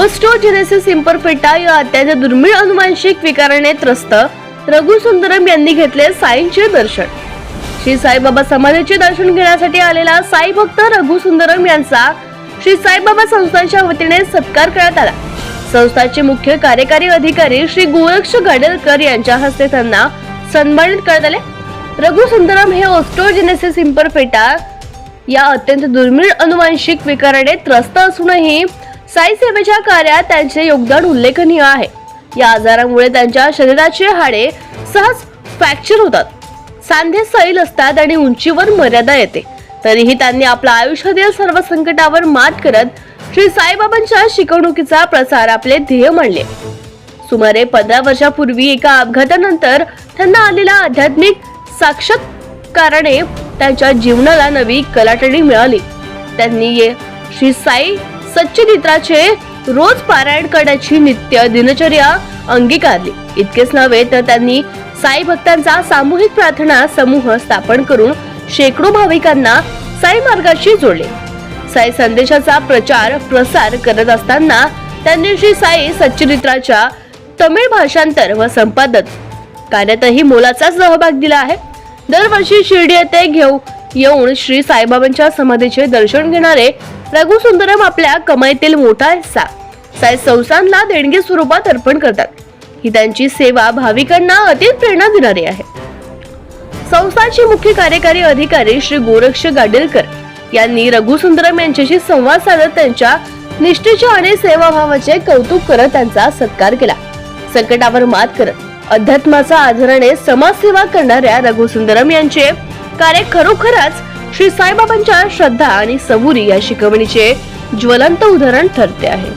Osteogenesis इम्परफेटा या अत्याच्या दुर्मिळ अनुवांशिक विकाराने त्रस्त रघु सुंदरम यांनी घेतले साईंचे दर्शन. श्री साईबाबा समाधीचे दर्शन घेण्यासाठी आलेला साई भक्त रघु सुंदरम यांचा श्री साईबाबा संस्थांच्या वतीने सत्कार करण्यात आला. संस्थाचे मुख्य कार्यकारी अधिकारी श्री गोरक्ष गाडेलकर यांच्या हस्ते त्यांना सन्मानित करण्यात आले. रघु सुंदरम हे ओस्टोजेनेसिस इम्परफेटा या अत्यंत दुर्मिळ अनुवांशिक विकाराने त्रस्त असूनही साई सेवेच्या कार्यात त्यांचे योगदान उल्लेखनीय आहे. या आजारामुळे त्यांच्या शरीराचे हाडे सहज फ्रॅक्चर होतात. सांधे सैल असतात आणि उंचीवर मर्यादा येते. तरीही त्यांनी आपल्या आयुष्यातील सर्व संकटावर मात करत श्री साईबाबांच्या शिकवणुकीचा प्रसार आपले ध्येय मांडले. सुमारे पंधरा वर्षापूर्वी एका अपघातानंतर त्यांना आलेला आध्यात्मिक साक्षात्काराने त्यांच्या जीवनाला नवी कलाटणी मिळाली. त्यांनी ये श्री साई सच्चिदित्राचे रोज पारायण करण्याची नित्य दिनचर्या अंगीकारली. इतकेच नव्हे तर त्यांनी साई भक्तांचा सामूहिक प्रार्थना समूह स्थापन करून शेकडो भाविकांना साई मार्गाशी जोडले. साई संदेशाचा प्रचार प्रसार करत असताना त्यांनी श्री साई सच्चरित्राच्या तमिळ भाषांतर व संपादक कार्यातही मोलाचा सहभाग दिला आहे. दरवर्षी शिर्डी येथे घेऊ येऊन श्री साईबाबांच्या समाधीचे दर्शन घेणारे रघु सुंदरम आपल्या कमाईतील मोठा हिस्सा. साई संस्थानला देणगी स्वरूपात अर्पण करतात. ही त्यांची सेवा भाविकांना अति प्रेरणा देणारी आहे. संस्थाचे मुख्य कार्यकारी अधिकारी श्री गोरक्ष गाडेलकर यांनी रघुसुंदरम यांच्याशी संवाद साधत त्यांच्या निष्ठेच्या आणि सेवाभावाचे कौतुक करत त्यांचा सत्कार केला. संकटावर मात करत अध्यात्माचा आधाराने समाजसेवा करणाऱ्या रघुसुंदरम यांचे कार्य खरोखरच श्री साईबाबांच्या श्रद्धा आणि सबुरी या शिकवणीचे ज्वलंत उदाहरण ठरते आहे.